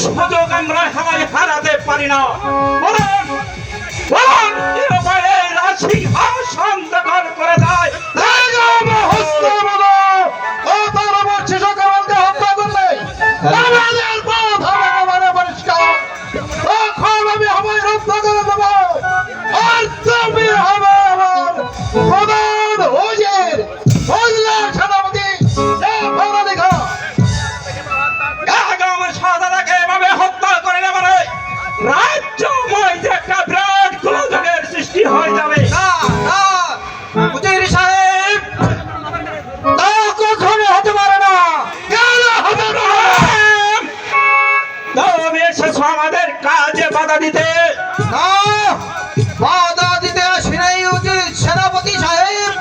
সুযোগ আমরা সবাই হারাতে পারি না। বাধা দিতে বাধা দিতে হুজুর সেনাপতি সাহেব।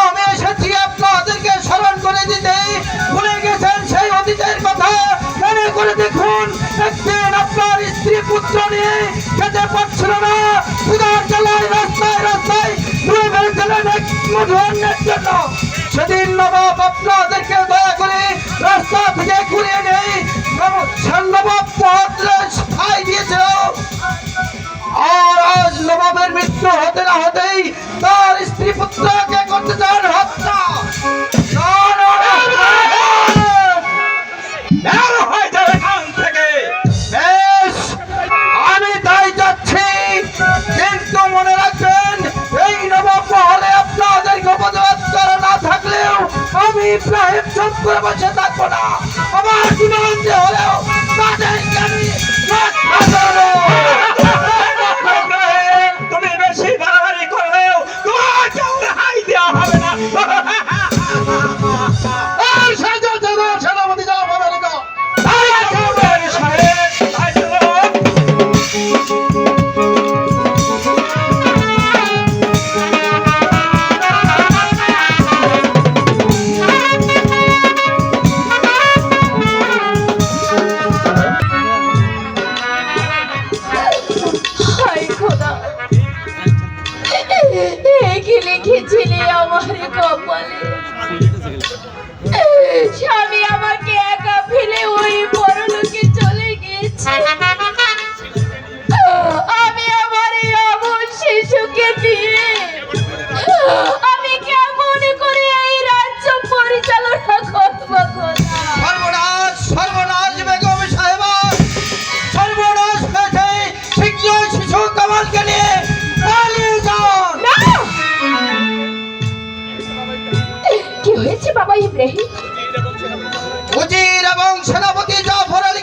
আমি এসেছি আপনাদেরকে স্মরণ করে দিতে। ভুলে গেছেন সেই অতীতের কথা। মনে করে দেখুন, একদিন আপনার স্ত্রী পুত্র নিয়ে খেতে পারছিল না। ক্ষুধার জ্বালায় রাস্তায় রাস্তায় ঘুরে বেড়াচ্ছিলেন এক জন্য। সেদিন নবাব আপনাদেরকে দয়া করে রাস্তা থেকে ঘুরিয়ে নেই নবাব পথে আজ নবাবের মৃত্যু হতে না হতেই তার স্ত্রী পুত্রকে আমি আমার অমন শিশুকে দিয়ে আমি কেমন করে এই রাজ্য পরিচালনা করব সর্বনাশ সর্বনাশ বেগম সাহেবা। সর্বনাশ হয়েছে শীঘ্র শিশু কামালকে নিয়ে। পালিয়ে যান। কি হয়েছে বাবা ইব্রাহিম? উজির এবং সেনাপতি জাফর আলী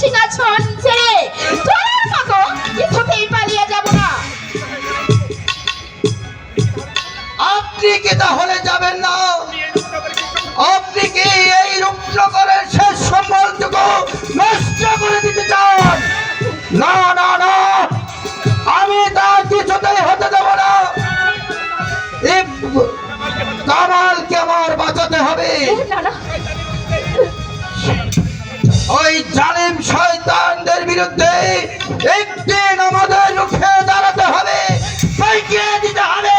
সিংহাসন ছেড়ে তোর মতো কিছুতেই পালিয়ে যাব না। আপনি কি তাহলে যাবেন না? আপনি কি এই রূপনগরের শেষ সম্বলটুকু নষ্ট করে দিতে চান? না না না। আমি তা কিছুতেই হতে দেব না। কামালকে আমার বাঁচাতে হবে। না। ওই জালিম শয়তানদের বিরুদ্ধে একদিন আমাদের রুখে দাঁড়াতে হবে দিতে হবে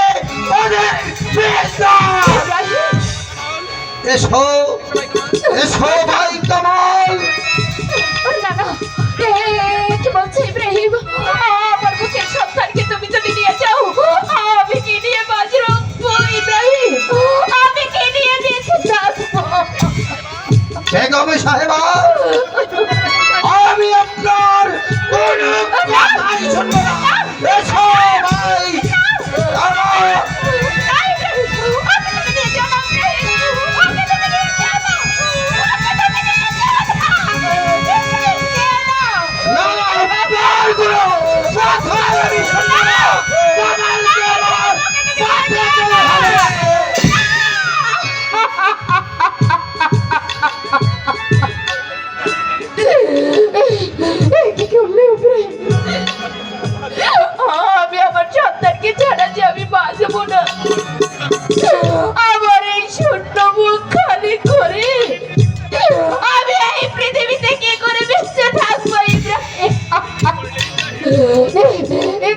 এসো এসো ভাই কামাল তুমি নিয়ে যাও আমি কি নিয়ে আমি সাহেবা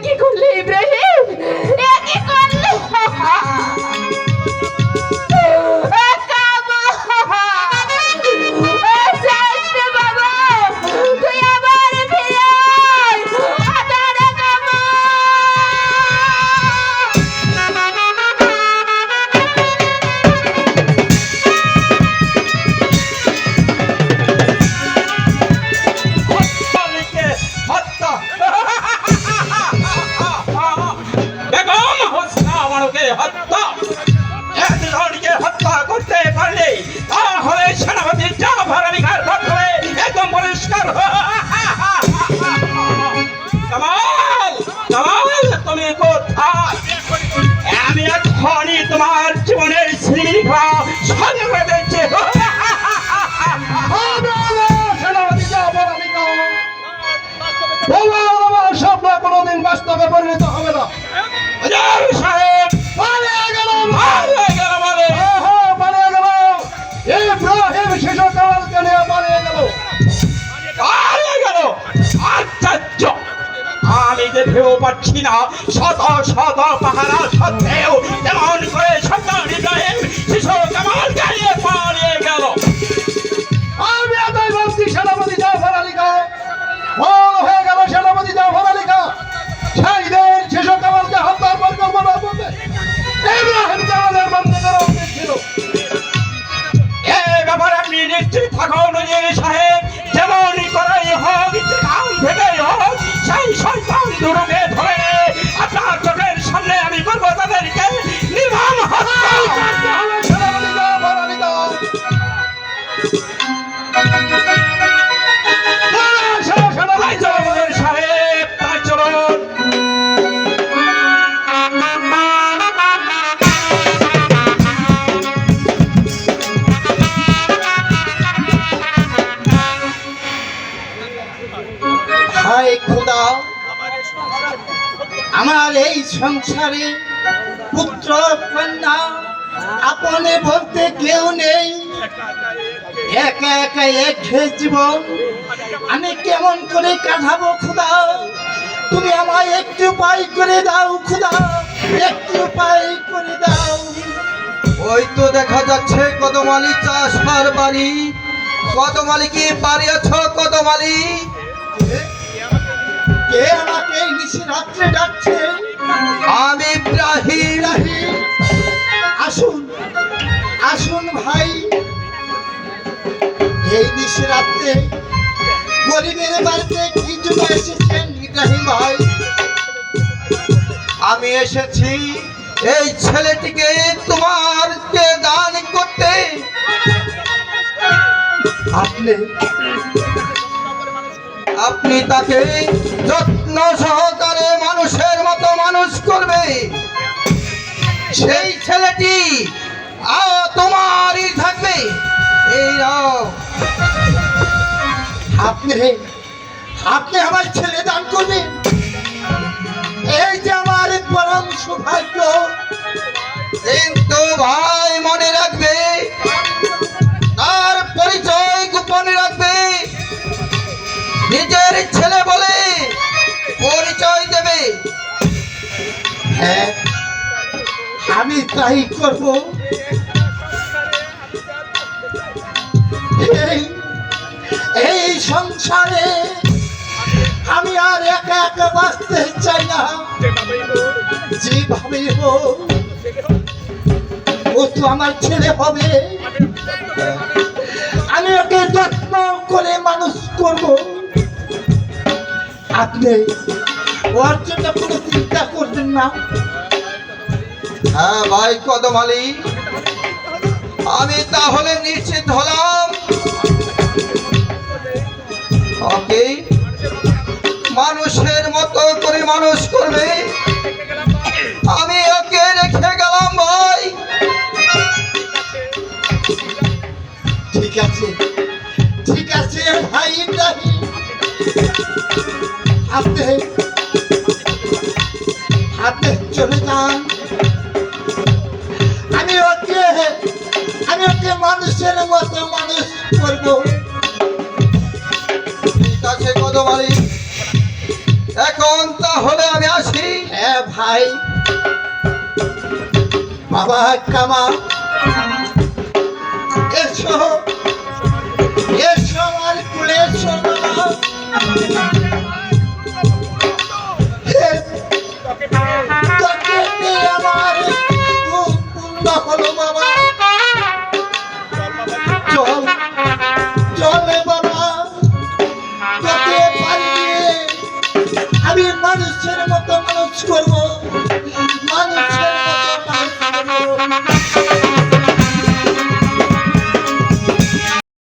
কি করলে ইব্রাহিম কামাল কামাল তুমি কোথায় আমি এখনই তোমার জীবনের শ্রীখা সঙ্গে করে দিচ্ছি কোনোদিন বাস্তবে পরিণত হবে না দেখেও পাচ্ছি না। শত শত পাহারা সত্ত্বেও তেমন করে সন্তান হৃদয়ে শিশু পালিয়ে গেল। আমার এই সংসারে পুত্র কন্যা আপনে বলতে কেউ নেই। একা একা এক জীবন। আমি কেমন করে কাটাবো খুদা? তুমি আমায় একটু উপায় করে দাও খুদা একটু উপায় করে দাও। ওই তো দেখা যাচ্ছে কদমালি চাষার বাড়ি। কদমালি কি বাড়ি আছো কদমালি কে আমাকে নিশি রাত্রে ডাকছে। আমি ইব্রাহিম। আসুন আসুন ভাই। এই নিশি রাত্রে গরিবের বাড়িতে কি জন্য এসেছেন ইব্রাহিম ভাই? আমি এসেছি এই ছেলেটিকে তোমারকে দান করতে। আপনি আপনি তাকে যত্ন সহকারে মানুষের মতো মানুষ করবে। সেই ছেলেটি তোমারই থাকবে। এই আপনি আপনি আমার ছেলে দান করবেন। এই যে আমার পরম সৌভাগ্য হ্যাঁ আমি তাই করব। এই সংসারে আমি আর একা একা বাঁচতে চাই না। যেভাবে হোক, ও তো আমার ছেলে হবে। আমি ওকে যত্ন করে মানুষ করব। আপনি ওর জন্য কোনো চিন্তা করবেন না। হ্যাঁ ভাই কদম আলী আমি তাহলে নিশ্চিত হলাম। ওকে। মানুষের মতো করে মানুষ করবে। আমি ওকে রেখে গেলাম ভাই। ঠিক আছে। ঠিক আছে ভাই ইব্রাহিম। আপনি চলে যান। আমি ওকে আমি ওকে মানুষের মতো মানুষ করব। এখন তাহলে আমি আসি। হ্যাঁ ভাই। বাবা, কামা। এসো। এসো আমার কুলে, এসো